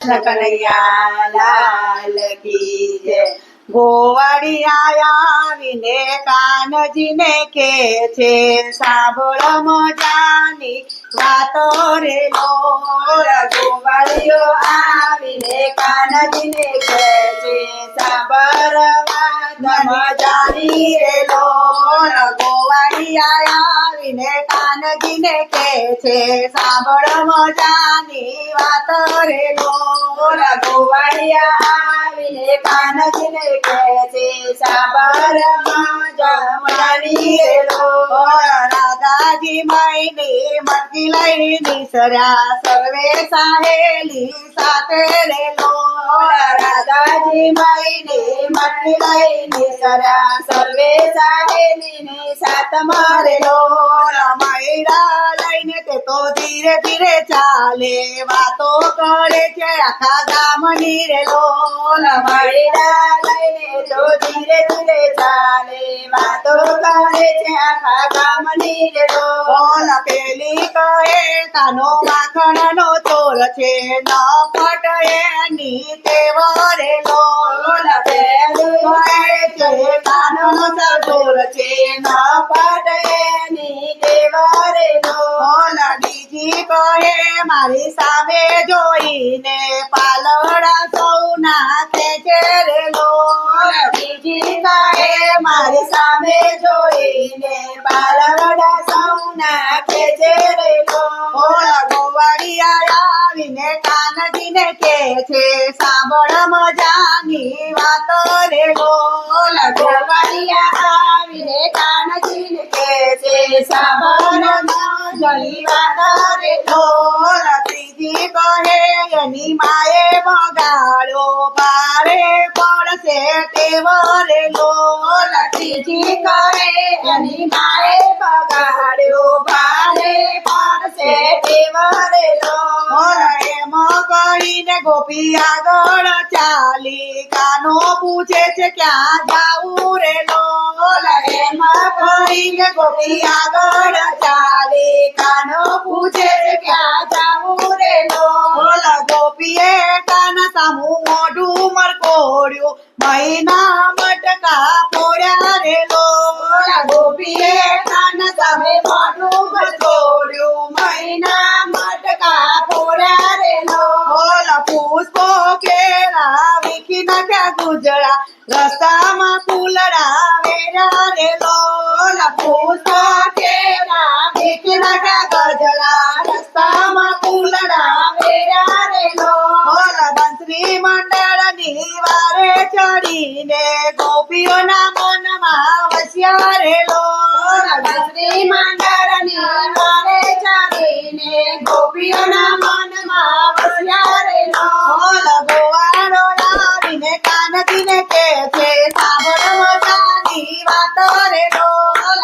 કનૈયા લાલ કી જય કે છે, સાંભળ મજાની વાતો રે લોર. ગોવાળીઓ આવીને કાનજીને કે છે, સાંભળ મજાની રે કે છે, સાંભળ મજાની વાત રે લોર ગોવાળિયા આવીને કાનજીને કે છે સાંભળ મજાની રે રાધાજી માયની મટકી લઈ નિસર્યા, સર્વે સાહેલી સાથે રે લોર રાધાજી માયની મટકી લઈ નિસર્યા, સર્વે સાહેલીની સાથ મારે લોર મૈરા તે તો ધીરે ધીરે ચાલે. વાતો કરે છે આખા ગામની રે લોલ મૈરા લઈને તો ધીરે ધીરે ચાલે. વાતો કરે છે આખા ગામની રે લોલ પેલી કહે કાનો માખણનો ચોર છે. ન ફટની તેવો રે લોલ પેલી કહે છે કાનો ચોર છે. ન ફટ બીજી કહે મારી સામે જોઈને પાલવડા સૌ નાખે છે રે બીજી કહે મારી સામે જોઈને પાલવડા સૌ નાખે છે રે લોલ ગોવાળિયા આવીને કાનજીને કે છે સાંભળ મજાની વાતો રે ગો ગોવાળિયા આવીને કાનજીને કે છે સાંભળ મજાની વાતો રે ત્રીજી કહે એની માએ બગાડો ભારે પડશે તેવો રે લોલ ત્રીજી કહે એની માએ બગાડ્યો ભારે પડશે તેવો રે કહીને ગોપી આગળ ચાલી. કાનો પૂછે છે, ક્યાં જાવું કહીને ગોપી આગળ ચાલે. કાનો પૂછે ક્યાં જાવું રે લો. ગોપીએ કાન સામુ મોઢું મરકોડ્યું મહિના મટકા પોડ્યા રે લો. ગોપીએ કાન સામે મોઢું મરકોડ્યું મહિના મટકા પોડ્યા રે લો. પુષ્પો કેળા વીખી નાખ્યા ગુજરા રસ્તામાં મનમાં વસ્યા રે લોલ બંસરી મંડળની વારે ચડીને ગોપીઓના મનમાં વસ્યા રે લોલ લાવીને કાનજીને કે છે સાંભળ મજાની વાતો રે લોલ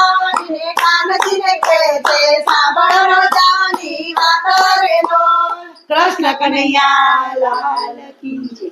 આવીને કાનજીને કે છે સાંભળ મજાની વાતો રે કૃષ્ણ કનૈયા લાલ